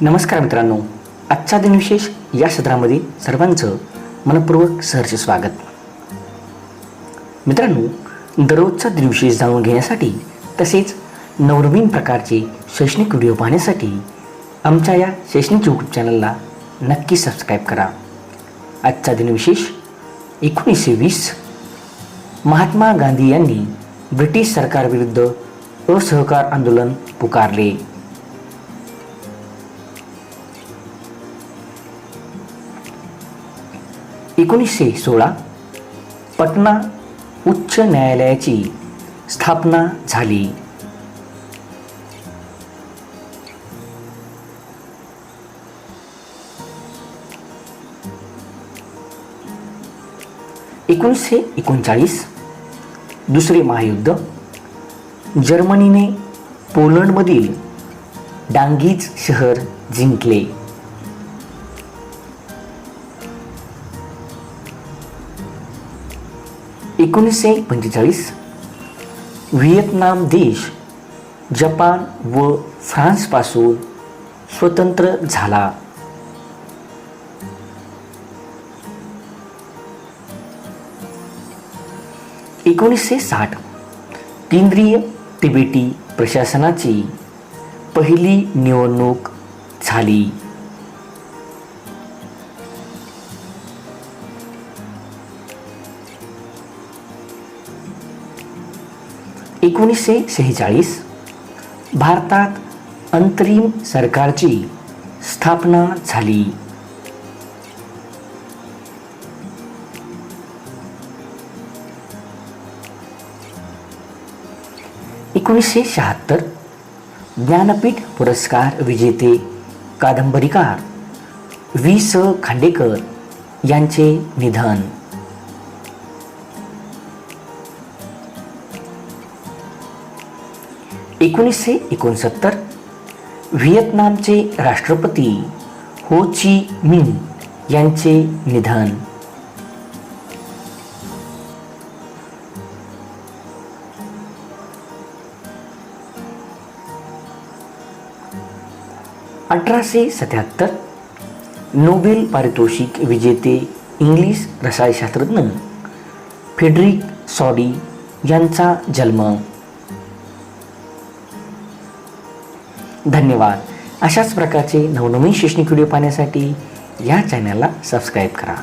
नमस्कार मित्रांनो. आजचा दिनविशेष या सत्रामध्ये सर्वांचं मनपूर्वक सहर्ष स्वागत. मित्रांनो दररोजचा दिनविशेष जाणून घेण्यासाठी तसेच नवनवीन प्रकारचे शैक्षणिक व्हिडिओ पाहण्यासाठी आमच्या या शैक्षणिक यूट्यूब चॅनलला नक्की सबस्क्राईब करा. आजचा दिनविशेष एकोणीसशे वीस. महात्मा गांधी यांनी ब्रिटिश सरकारविरुद्ध असहकार आंदोलन पुकारले. एकोणीसशे सोळा पटना उच्च न्यायालयाची स्थापना झाली. एकोणीसशे एकोणचाळीस दुसरे महायुद्ध. जर्मनीने पोलंडमधील डांगीज शहर जिंकले. एकोणीसशे पंचेचाळीस. व्हिएतनाम देश जपान व फ्रान्सपासून स्वतंत्र झाला. एकोणीसशे साठ केंद्रीय तिबेटी प्रशासनाची पहिली निवडणूक झाली. एकोणीसशे शेहेचाळीस भारतात अंतरिम सरकारची स्थापना झाली. एकोणीसशे शहात्तर ज्ञानपीठ पुरस्कार विजेते कादंबरीकार वी स खांडेकर यांचे निधन. एकोणीसशे एकोणसत्तर. व्हिएतनामचे राष्ट्रपती हो ची मिन यांचे निधन. अठराशे सत्याहत्तर. नोबेल पारितोषिक विजेते इंग्लिश रसायनशास्त्रज्ञ फेडरिक सॉडी यांचा जन्म धन्यवाद. अशाच प्रकारचे नवनवीन शैक्षणिक व्हिडिओ पाहण्यासाठी या चॅनलला सबस्क्राईब करा.